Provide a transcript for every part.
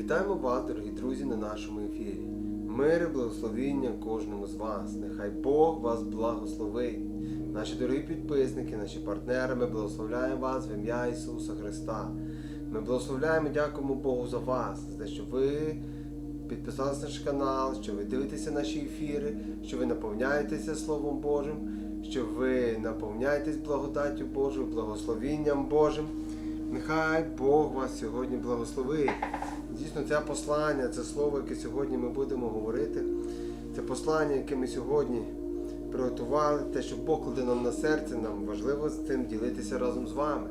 Вітаємо вас, дорогі друзі, на нашому ефірі. Мир і благословіння кожному з вас. Нехай Бог вас благословить. Наші дорогі підписники, наші партнери, ми благословляємо вас в ім'я Ісуса Христа. Ми благословляємо і дякуємо Богу за вас, за те, що ви підписалися на наш канал, що ви дивитеся наші ефіри, що ви наповняєтеся Словом Божим, що ви наповняєтесь благодаттю Божою, благословінням Божим. Нехай Бог вас сьогодні благословить. Дійсно, це послання, це слово, яке сьогодні ми будемо говорити. Це послання, яке ми сьогодні приготували, те, що Бог кладе нам на серце, нам важливо з цим ділитися разом з вами.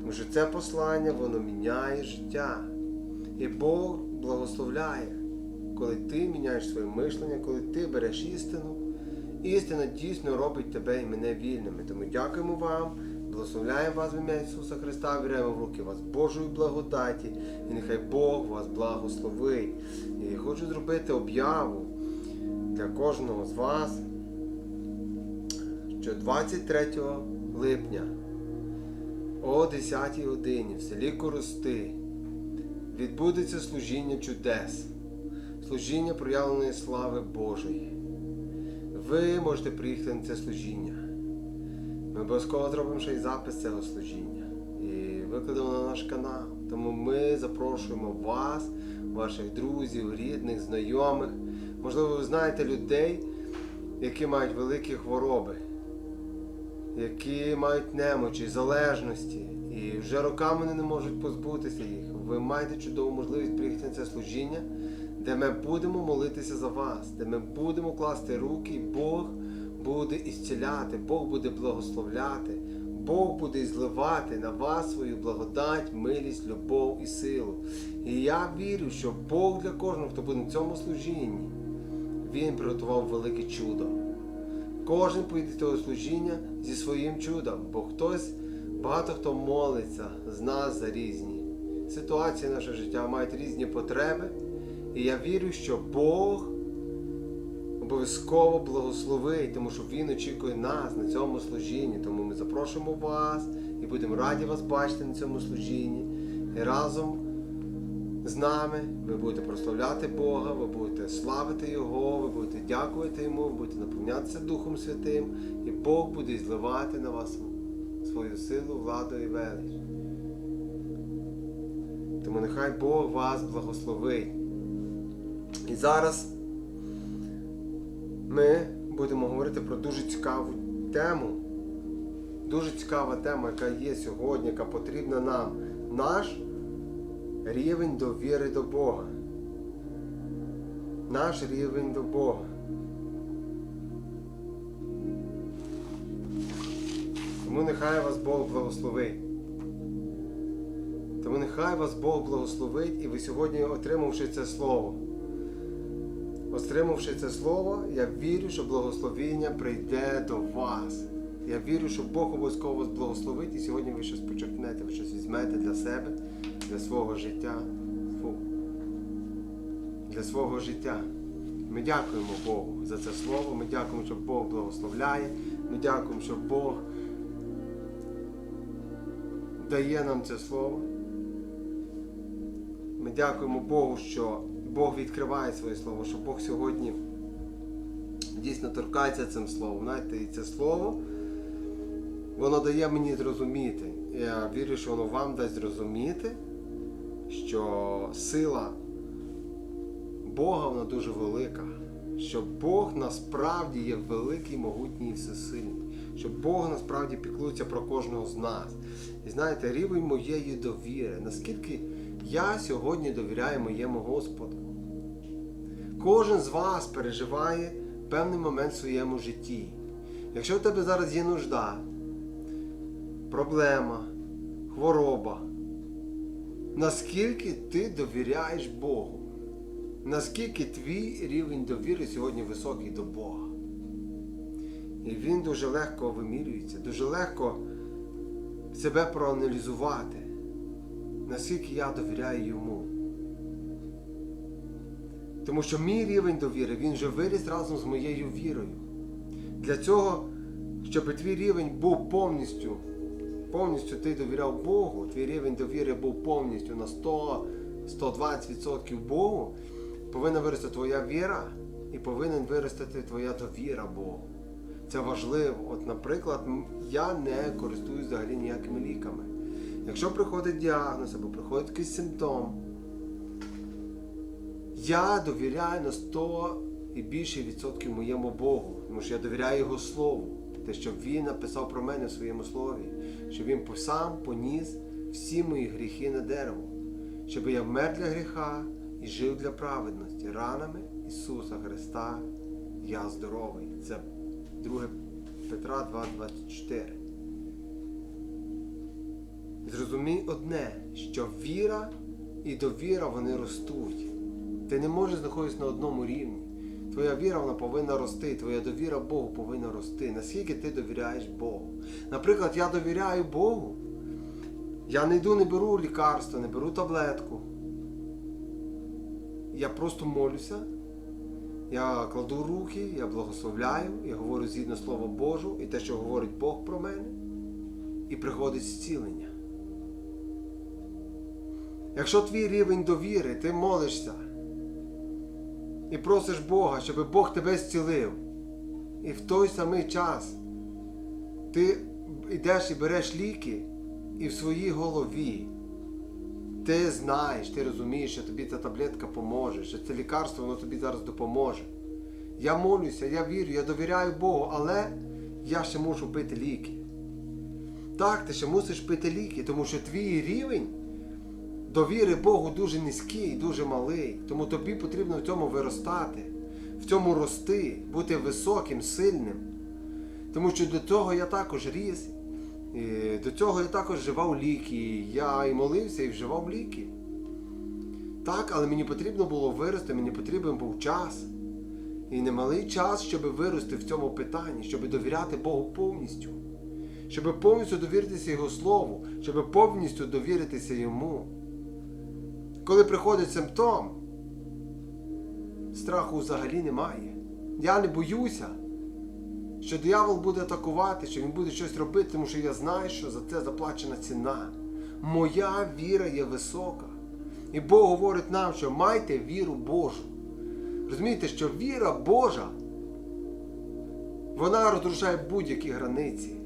Тому що це послання, воно міняє життя. І Бог благословляє, коли ти міняєш своє мишлення, коли ти береш істину. Істина дійсно робить тебе і мене вільними. Тому дякуємо вам, благословляємо вас в ім'я Ісуса Христа, віряємо в руки вас Божої благодаті, і нехай Бог вас благословить. І хочу зробити об'яву для кожного з вас, що 23 липня о 10 годині в селі Корости відбудеться служіння чудес, служіння проявленої слави Божої. Ви можете приїхати на це служіння. Ми обов'язково зробимо ще й запис цього служіння і викладемо на наш канал. Тому ми запрошуємо вас, ваших друзів, рідних, знайомих. Можливо, ви знаєте людей, які мають великі хвороби, які мають немочі, залежності, і вже роками вони не можуть позбутися їх. Ви маєте чудову можливість приїхати на це служіння, де ми будемо молитися за вас, де ми будемо класти руки, Бог буде ісціляти, Бог буде благословляти, Бог буде зливати на вас свою благодать, милість, любов і силу. І я вірю, що Бог для кожного, хто буде на цьому служінні, Він приготував велике чудо. Кожен поїде з цього служіння зі своїм чудом, бо хтось, багато хто молиться з нас за різні ситуації нашого життя, мають різні потреби. І я вірю, що Бог обов'язково благословить, тому що Він очікує нас на цьому служінні. Тому ми запрошуємо вас і будемо раді вас бачити на цьому служінні. І разом з нами ви будете прославляти Бога, ви будете славити Його, ви будете дякувати Йому, ви будете наповнятися Духом Святим, і Бог буде зливати на вас свою силу, владу і велич. Тому нехай Бог вас благословить. І зараз ми будемо говорити про дуже цікаву тему. Дуже цікава тема, яка є сьогодні, яка потрібна нам. Наш рівень довіри до Бога. Наш рівень до Бога. Тому нехай вас Бог благословить. Тому нехай вас Бог благословить, і ви сьогодні, отримавши це слово. Отримавши це слово, я вірю, що благословіння прийде до вас. Я вірю, що Бог обов'язково вас благословить, і сьогодні ви щось почерпнете, ви щось візьмете для себе, для свого життя. Фу. Для свого життя. Ми дякуємо Богу за це слово. Ми дякуємо, що Бог благословляє. Ми дякуємо, що Бог дає нам це слово. Ми дякуємо Богу, що Бог відкриває своє слово, що Бог сьогодні дійсно торкається цим словом. Знаєте, і це слово, воно дає мені зрозуміти. Я вірю, що воно вам дасть зрозуміти, що сила Бога вона дуже велика. Що Бог насправді є великий, могутній і всесильний. Що Бог насправді піклується про кожного з нас. І знаєте, рівень моєї довіри, наскільки я сьогодні довіряю моєму Господу. Кожен з вас переживає певний момент в своєму житті. Якщо в тебе зараз є нужда, проблема, хвороба, наскільки ти довіряєш Богу? Наскільки твій рівень довіри сьогодні високий до Бога? І він дуже легко вимірюється, дуже легко себе проаналізувати, наскільки я довіряю йому. Тому що мій рівень довіри, він вже виріс разом з моєю вірою. Для цього, щоб твій рівень був повністю повністю ти довіряв Богу, твій рівень довіри був повністю на 100-120% Богу, повинна вирости твоя віра і повинен виростити твоя довіра Богу. Це важливо. От, наприклад, я не користуюсь взагалі ніякими ліками. Якщо приходить діагноз або приходить якийсь симптом, я довіряю на 100 і більше відсотків моєму Богу, тому що я довіряю Його Слову. Те, що Він написав про мене в своєму слові, що Він сам поніс всі мої гріхи на дерево, щоб я вмер для гріха і жив для праведності. Ранами Ісуса Христа я здоровий. Це 2 Петра 2,24. Зрозумій одне, що віра і довіра вони ростуть. Ти не можеш знаходитися на одному рівні. Твоя віра вона повинна рости, твоя довіра Богу повинна рости. Наскільки ти довіряєш Богу? Наприклад, я довіряю Богу. Я не йду, не беру лікарства, не беру таблетку. Я просто молюся. Я кладу руки, я благословляю, я говорю згідно Слова Божу і те, що говорить Бог про мене, і приходить зцілення. Якщо твій рівень довіри, ти молишся і просиш Бога, щоб Бог тебе зцілив, і в той самий час ти йдеш і береш ліки, і в своїй голові ти знаєш, ти розумієш, що тобі ця таблетка поможе, що це лікарство воно тобі зараз допоможе. Я молюся, я вірю, я довіряю Богу, але я ще мушу пити ліки. Так, ти ще мусиш пити ліки, тому що твій рівень довіри Богу дуже низький, дуже малий. Тому тобі потрібно в цьому виростати, в цьому рости, бути високим, сильним. Тому що до цього я також ріс. До цього я також вживав ліки. Я і молився, і вживав ліки. Так, але мені потрібно було вирости, мені потрібен був час. І немалий час, щоб вирости в цьому питанні, щоб довіряти Богу повністю. Щоб повністю довіритися Його Слову, щоб повністю довіритися Йому. Коли приходить симптом, страху взагалі немає. Я не боюся, що диявол буде атакувати, що він буде щось робити, тому що я знаю, що за це заплачена ціна. Моя віра є висока. І Бог говорить нам, що майте віру Божу. Розумієте, що віра Божа, вона розрушає будь-які границі.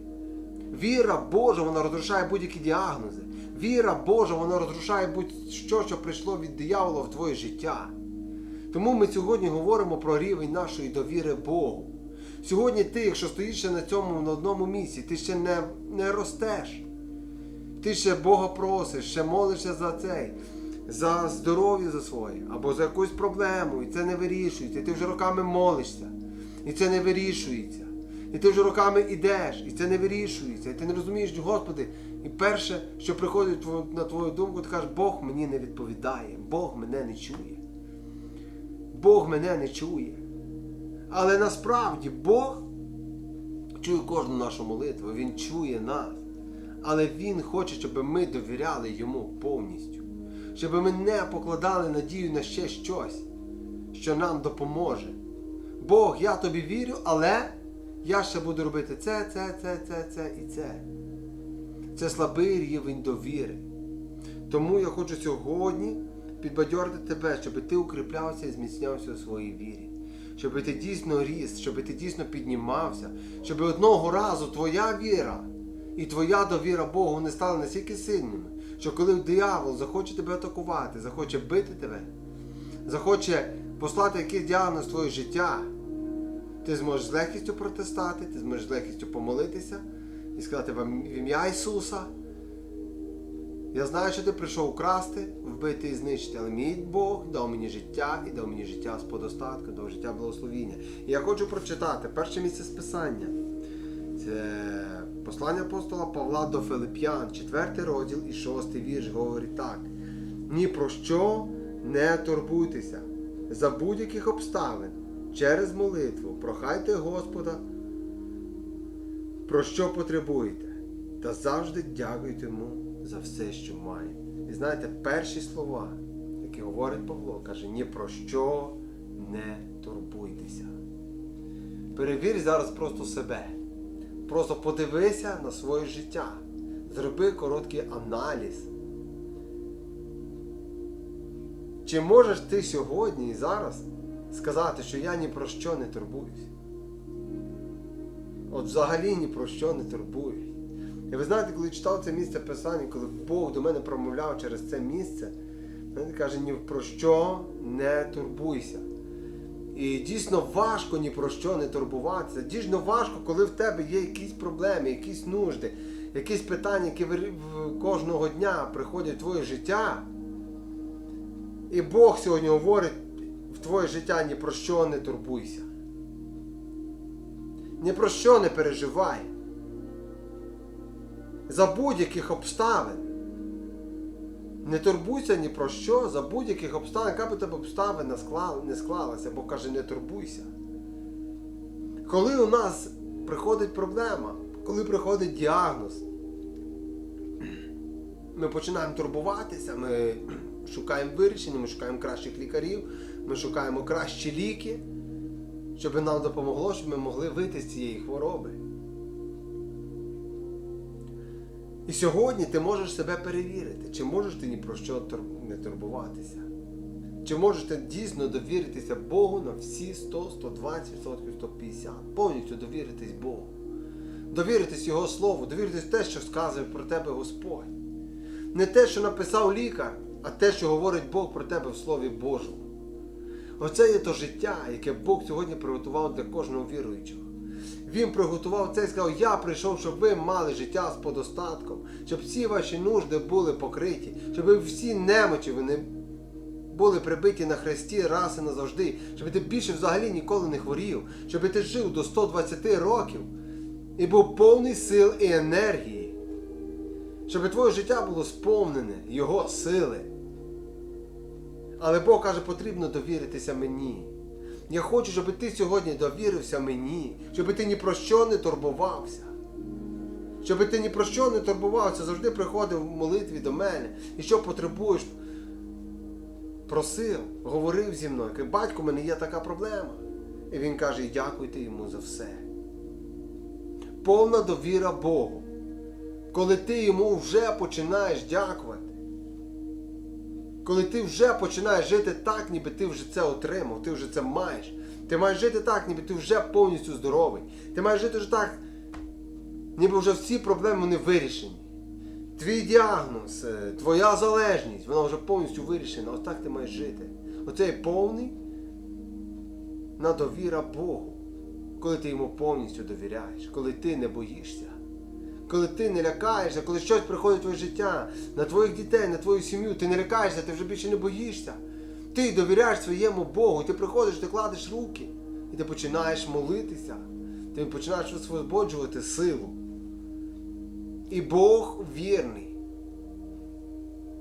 Віра Божа, вона розрушає будь-які діагнози. Віра Божа, вона розрушає будь-що, що прийшло від диявола в твоє життя. Тому ми сьогодні говоримо про рівень нашої довіри Богу. Сьогодні ти, якщо стоїш ще на цьому на одному місці, ти ще не, не ростеш. Ти ще Бога просиш, ще молишся за цей, за здоров'я за своє, або за якусь проблему, і це не вирішується. Ти вже роками молишся, і це не вирішується. І ти вже роками йдеш, і це не вирішується. І ти не розумієш, Господи, і перше, що приходить на твою думку, ти кажеш, Бог мені не відповідає, Бог мене не чує. Бог мене не чує. Але насправді Бог чує кожну нашу молитву, Він чує нас. Але Він хоче, щоб ми довіряли Йому повністю. Щоб ми не покладали надію на ще щось, що нам допоможе. Бог, я тобі вірю, але я ще буду робити це, це, це, це, це і це. Це слабий рівень довіри. Тому я хочу сьогодні підбадьорити тебе, щоб ти укріплявся і зміцнявся у своїй вірі. Щоб ти дійсно ріс, щоб ти дійсно піднімався, щоб одного разу твоя віра і твоя довіра Богу не стали настільки сильними, що коли диявол захоче тебе атакувати, захоче бити тебе, захоче послати якийсь діагноз твоє життя, ти зможеш з легкістю протистати, ти зможеш з легкістю помолитися і сказати вам в ім'я Ісуса. Я знаю, що ти прийшов украсти, вбити і знищити, але мій Бог дав мені життя і дав мені життя з подостатку, дав життя благословіння. І я хочу прочитати перше місце з Писання. Це послання апостола Павла до Филип'ян, 4 розділ і 6 вірш говорить так. Ні про що не турбуйтеся. За будь-яких обставин, через молитву, прохайте Господа, про що потребуєте, та завжди дякуйте йому за все, що маєте. І знаєте, перші слова, які говорить Павло, каже, ні про що не турбуйтеся. Перевір зараз просто себе. Просто подивися на своє життя. Зроби короткий аналіз. Чи можеш ти сьогодні і зараз сказати, що я ні про що не турбуюсь? От взагалі ні про що не турбуюсь. І ви знаєте, коли читав це місце Писання, коли Бог до мене промовляв через це місце, він каже, ні про що не турбуйся. І дійсно важко ні про що не турбуватися. Дійсно важко, коли в тебе є якісь проблеми, якісь нужди, якісь питання, які кожного дня приходять в твоє життя. І Бог сьогодні говорить в твоє життя ні про що не турбуйся. Ні про що не переживай. За будь-яких обставин. Не турбуйся ні про що, за будь-яких обставин, яка б тебе обставина не склалася, бо каже, не турбуйся. Коли у нас приходить проблема, коли приходить діагноз, ми починаємо турбуватися, ми шукаємо вирішення, ми шукаємо кращих лікарів, ми шукаємо кращі ліки, щоб нам допомогло, щоб ми могли вийти з цієї хвороби. І сьогодні ти можеш себе перевірити, чи можеш ти ні про що не турбуватися. Чи можеш ти дійсно довіритися Богу на всі 100, 120%, 150%. Повністю довіритись Богу. Довіритись Його Слову, довіритись те, що сказує про тебе Господь. Не те, що написав лікар, а те, що говорить Бог про тебе в Слові Божому. Оце є то життя, яке Бог сьогодні приготував для кожного віруючого. Він приготував це і сказав, я прийшов, щоб ви мали життя з подостатком, щоб всі ваші нужди були покриті, щоб ви всі немочі вони були прибиті на хресті раз і назавжди, щоб ти більше взагалі ніколи не хворів, щоб ти жив до 120 років і був повний сил і енергії, щоб твоє життя було сповнене Його сили. Але Бог каже, потрібно довіритися мені. Я хочу, щоб ти сьогодні довірився мені, щоб ти ні про що не турбувався. Щоб ти ні про що не турбувався, завжди приходив в молитві до мене. І що потребуєш, просив, говорив зі мною. Каже, батько, у мене є така проблема. І він каже, «І дякуйте йому за все. Повна довіра Богу. Коли ти йому вже починаєш дякувати. Коли ти вже починаєш жити так, ніби ти вже це отримав, ти вже це маєш. Ти маєш жити так, ніби ти вже повністю здоровий. Ти маєш жити вже так, ніби вже всі проблеми вони вирішені. Твій діагноз, е, твоя залежність, вона вже повністю вирішена. Ось так ти маєш жити. Оце є повний на довіра Богу. Коли ти йому повністю довіряєш, коли ти не боїшся коли ти не лякаєшся, коли щось приходить в твоє життя, на твоїх дітей, на твою сім'ю, ти не лякаєшся, ти вже більше не боїшся. Ти довіряєш своєму Богу, ти приходиш, ти кладеш руки, і ти починаєш молитися, ти починаєш висвободжувати силу. І Бог вірний.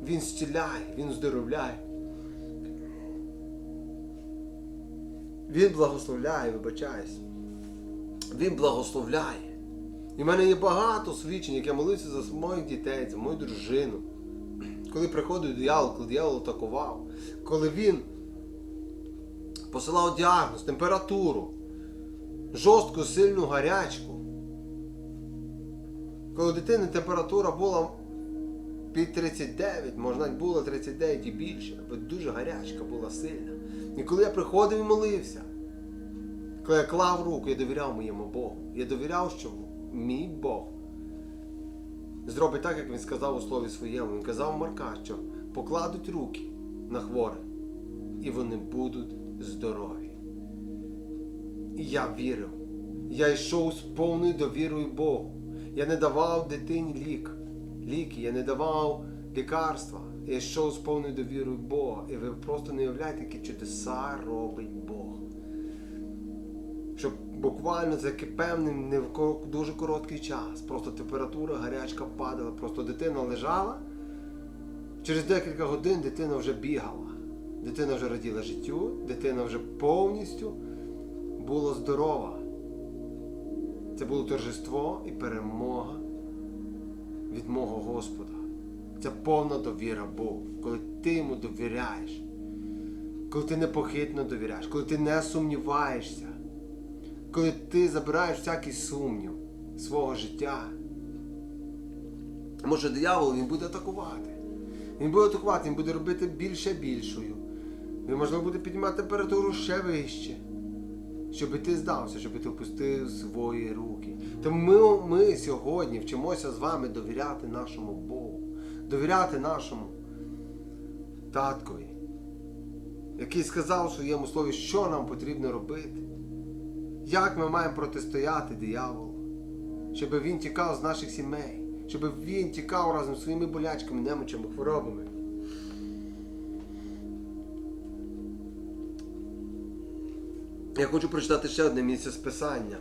Він зціляє, Він здоровляє. Він благословляє, вибачаюсь. Він благословляє. І в мене є багато свідчень, як я молився за моїх дітей, за мою дружину. Коли приходив диявол, коли диявол атакував, коли він посилав діагноз, температуру, жорстку, сильну гарячку. Коли у дитини температура була під 39, можна було 39 і більше, бо дуже гарячка була сильна. І коли я приходив і молився, коли я клав руку, я довіряв моєму Богу. Я довіряв, що мій Бог зробить так, як він сказав у слові своєму. Він казав Марка, що покладуть руки на хворих, і вони будуть здорові. І я вірив. Я йшов з повною довірою Богу. Я не давав дитині лік. ліки, я не давав лікарства. Я йшов з повною довірою Бога. І ви просто не уявляєте, які чудеса робить Бог щоб буквально за певний не в дуже короткий час. Просто температура, гарячка падала, просто дитина лежала. Через декілька годин дитина вже бігала. Дитина вже раділа життю, дитина вже повністю була здорова. Це було торжество і перемога від мого Господа. Це повна довіра Богу. Коли ти йому довіряєш, коли ти непохитно довіряєш, коли ти не сумніваєшся, коли ти забираєш всякий сумнів свого життя, що диявол він буде атакувати. Він буде атакувати, він буде робити більше більшою. Він, можливо, буде піднімати температуру ще вище. Щоб ти здався, щоб ти опустив свої руки. Тому ми, ми сьогодні вчимося з вами довіряти нашому Богу, довіряти нашому таткові, який сказав у своєму слові, що нам потрібно робити, як ми маємо протистояти дияволу, щоб він тікав з наших сімей, щоб він тікав разом зі своїми болячками, немочами, хворобами. Я хочу прочитати ще одне місце з Писання.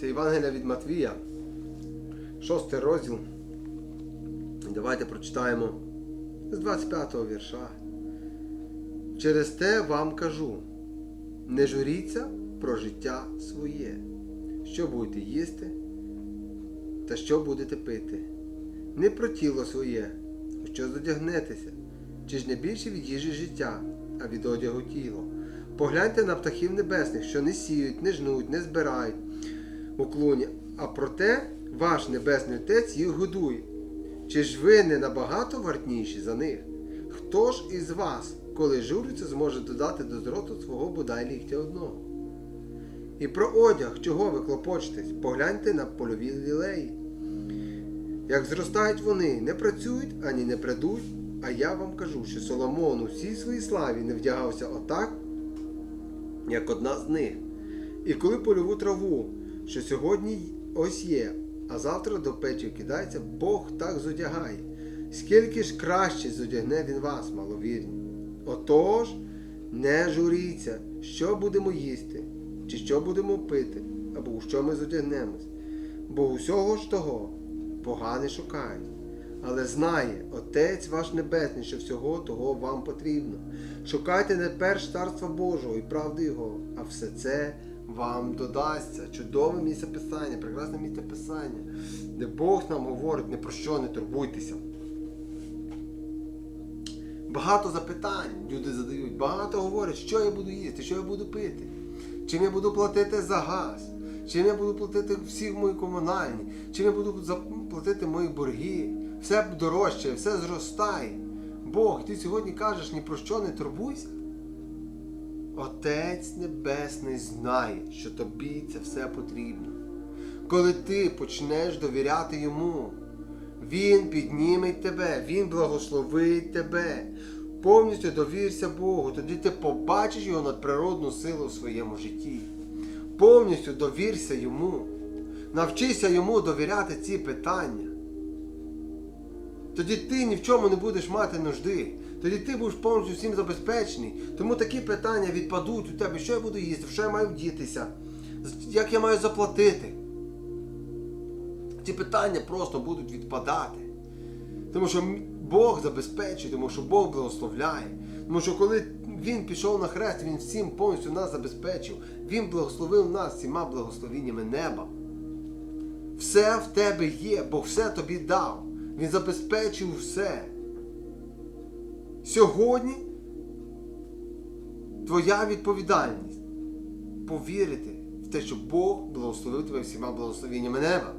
Це Євангелія від Матвія, шостий розділ. Давайте прочитаємо з 25-го вірша. Через те вам кажу: не журіться про життя своє, що будете їсти та що будете пити. Не про тіло своє, у що задягнетеся, чи ж не більше від їжі життя, а від одягу тіло. Погляньте на птахів небесних, що не сіють, не жнуть, не збирають у клуні, а проте ваш небесний Отець їх годує. Чи ж ви не набагато вартніші за них? Хто ж із вас, коли журиться, зможе додати до зроту свого бодай ліктя одного? І про одяг, чого ви клопочетесь, погляньте на польові лілеї. Як зростають вони, не працюють ані не придуть, а я вам кажу, що Соломон у всій своїй славі не вдягався отак, як одна з них. І коли польову траву, що сьогодні ось є, а завтра до печі кидається, Бог так зодягає. Скільки ж краще зодягне він вас, маловірні. Отож, не журіться, що будемо їсти, чи що будемо пити, або у що ми зодягнемось. Бо усього ж того погане шукають. Але знає Отець ваш Небесний, що всього того вам потрібно. Шукайте не перш царства Божого і правди Його, а все це вам додасться. Чудове місце Писання, прекрасне місце Писання, де Бог нам говорить, не про що не турбуйтеся. Багато запитань люди задають, багато говорять, що я буду їсти, що я буду пити, чим я буду платити за газ, чим я буду платити всі мої комунальні, чим я буду платити мої борги. Все дорожче, все зростає. Бог, ти сьогодні кажеш ні про що не турбуйся. Отець Небесний знає, що тобі це все потрібно. Коли ти почнеш довіряти йому, він підніметь тебе, Він благословить тебе. Повністю довірся Богу, тоді ти побачиш його надприродну силу в своєму житті. Повністю довірся йому. Навчися йому довіряти ці питання. Тоді ти ні в чому не будеш мати нужди. Тоді ти будеш повністю всім забезпечений. Тому такі питання відпадуть у тебе, що я буду їсти, що я маю вдітися, як я маю заплатити. Ці питання просто будуть відпадати. Тому що Бог забезпечує, тому що Бог благословляє. Тому що коли Він пішов на хрест, Він всім повністю нас забезпечив. Він благословив нас всіма благословіннями неба. Все в тебе є, Бог все тобі дав. Він забезпечив все. Сьогодні твоя відповідальність повірити в те, що Бог благословив тебе всіма благословеннями неба.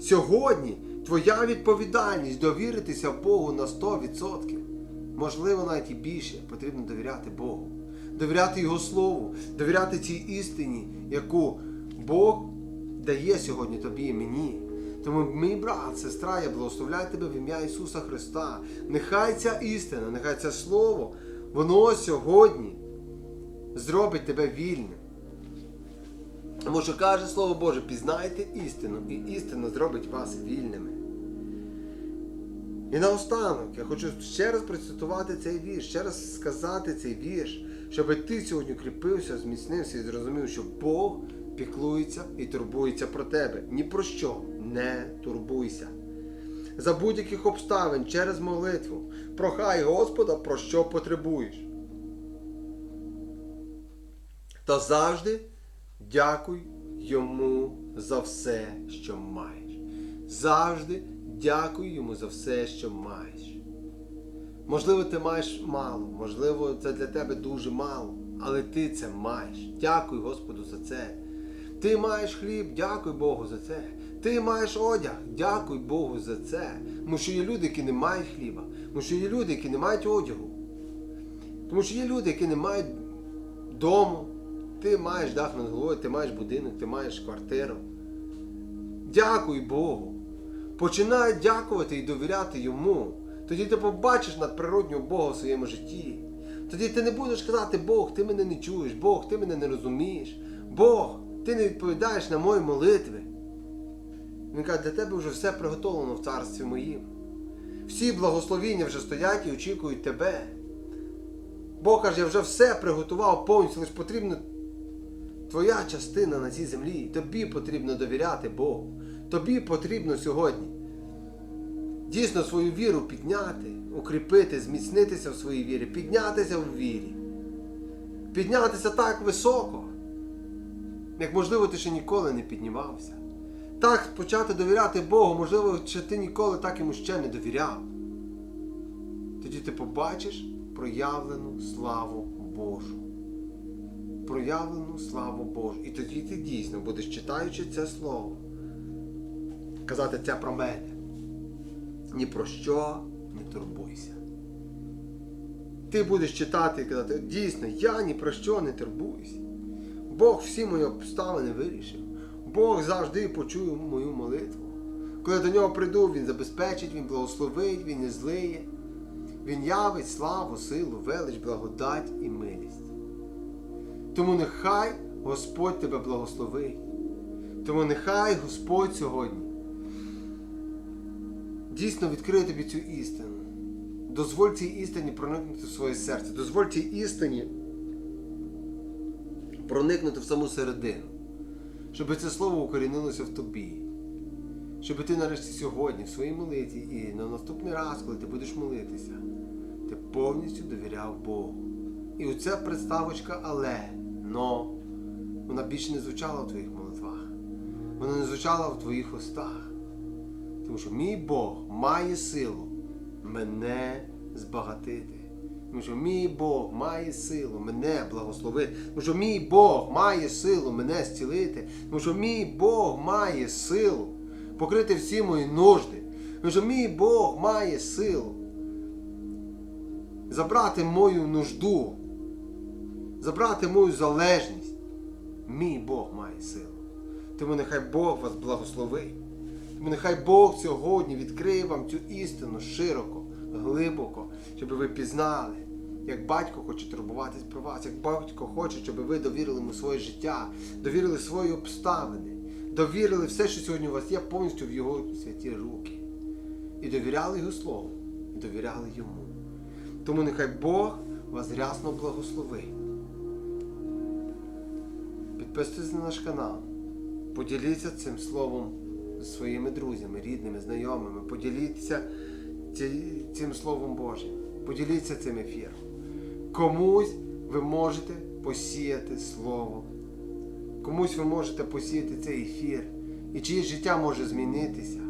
Сьогодні твоя відповідальність довіритися Богу на 100%. Можливо, навіть і більше потрібно довіряти Богу, довіряти Його Слову, довіряти цій істині, яку Бог дає сьогодні тобі і мені. Тому, мій брат, сестра, я благословляю тебе в ім'я Ісуса Христа. Нехай ця істина, нехай це Слово, воно сьогодні зробить тебе вільним. Тому що каже Слово Боже, пізнайте істину, і істина зробить вас вільними. І наостанок я хочу ще раз процитувати цей вірш, ще раз сказати цей вірш, щоб ти сьогодні укріпився, зміцнився і зрозумів, що Бог піклується і турбується про тебе. Ні про що не турбуйся. За будь-яких обставин через молитву прохай Господа, про що потребуєш. Та завжди дякуй йому за все, що маєш. Завжди дякуй йому за все, що маєш. Можливо, ти маєш мало, можливо, це для тебе дуже мало, але ти це маєш. Дякуй Господу за це. Ти маєш хліб, дякуй Богу за це. Ти маєш одяг, дякуй Богу за це. Тому що є люди, які не мають хліба. Тому що є люди, які не мають одягу. Тому що є люди, які не мають дому. Ти маєш дах над головою, ти маєш будинок, ти маєш квартиру. Дякуй Богу. Починай дякувати і довіряти йому. Тоді ти побачиш надприроднього Бога в своєму житті. Тоді ти не будеш казати, Бог, ти мене не чуєш, Бог, ти мене не розумієш. Бог, ти не відповідаєш на мої молитви. Він каже, для тебе вже все приготовлено в царстві моїм. Всі благословіння вже стоять і очікують тебе. Бог каже, я вже все приготував повністю, лише потрібно твоя частина на цій землі. Тобі потрібно довіряти Богу. Тобі потрібно сьогодні дійсно свою віру підняти, укріпити, зміцнитися в своїй вірі, піднятися в вірі. Піднятися так високо, як можливо ти ще ніколи не піднімався. Так почати довіряти Богу, можливо, ще ти ніколи так йому ще не довіряв. Тоді ти побачиш проявлену славу Божу. Проявлену славу Божу. І тоді ти дійсно будеш читаючи це слово, казати це про мене. Ні про що не турбуйся. Ти будеш читати і казати, дійсно, я ні про що не турбуюся. Бог всі мої обставини вирішив. Бог завжди почує мою молитву. Коли до нього прийду, Він забезпечить, Він благословить, Він не злиє. Він явить славу, силу, велич, благодать і милість. Тому нехай Господь тебе благословить. Тому нехай Господь сьогодні дійсно відкриє тобі цю істину. Дозволь цій істині проникнути в своє серце. Дозволь цій істині проникнути в саму середину. Щоб це слово укорінилося в тобі. Щоб ти нарешті сьогодні в своїй молитві і на наступний раз, коли ти будеш молитися, ти повністю довіряв Богу. І оця представочка але, но, вона більше не звучала в твоїх молитвах. Вона не звучала в твоїх устах. Тому що мій Бог має силу мене збагатити. Тому що мій Бог має силу мене благословити. Тому що мій Бог має силу мене зцілити. Тому що мій Бог має силу покрити всі мої нужди. Тому що мій Бог має силу забрати мою нужду, забрати мою залежність. Мій Бог має силу. Тому нехай Бог вас благословить. Тому нехай Бог сьогодні відкриє вам цю істину широко, глибоко, щоб ви пізнали, як батько хоче турбуватись про вас, як батько хоче, щоб ви довірили йому своє життя, довірили свої обставини, довірили все, що сьогодні у вас є, повністю в його святі руки. І довіряли його слову, і довіряли йому. Тому нехай Бог вас рясно благословить. Підписуйтесь на наш канал. Поділіться цим словом своїми друзями, рідними, знайомими. Поділіться цим Словом Божим. Поділіться цим ефіром. Комусь ви можете посіяти Слово. Комусь ви можете посіяти цей ефір. І чиє життя може змінитися.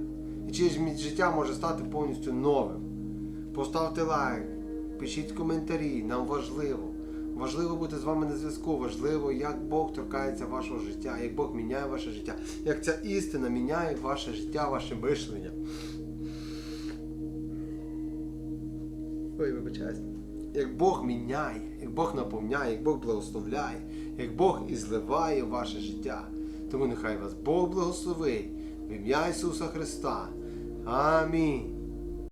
І чиє життя може стати повністю новим. Поставте лайк, пишіть коментарі, нам важливо. Важливо бути з вами на зв'язку. Важливо, як Бог торкається вашого життя, як Бог міняє ваше життя, як ця істина міняє ваше життя, ваше мишлення. Ой, вибачаюсь. Як Бог міняє, як Бог наповняє, як Бог благословляє, як Бог і зливає ваше життя. Тому нехай вас Бог благословить в ім'я Ісуса Христа. Амінь.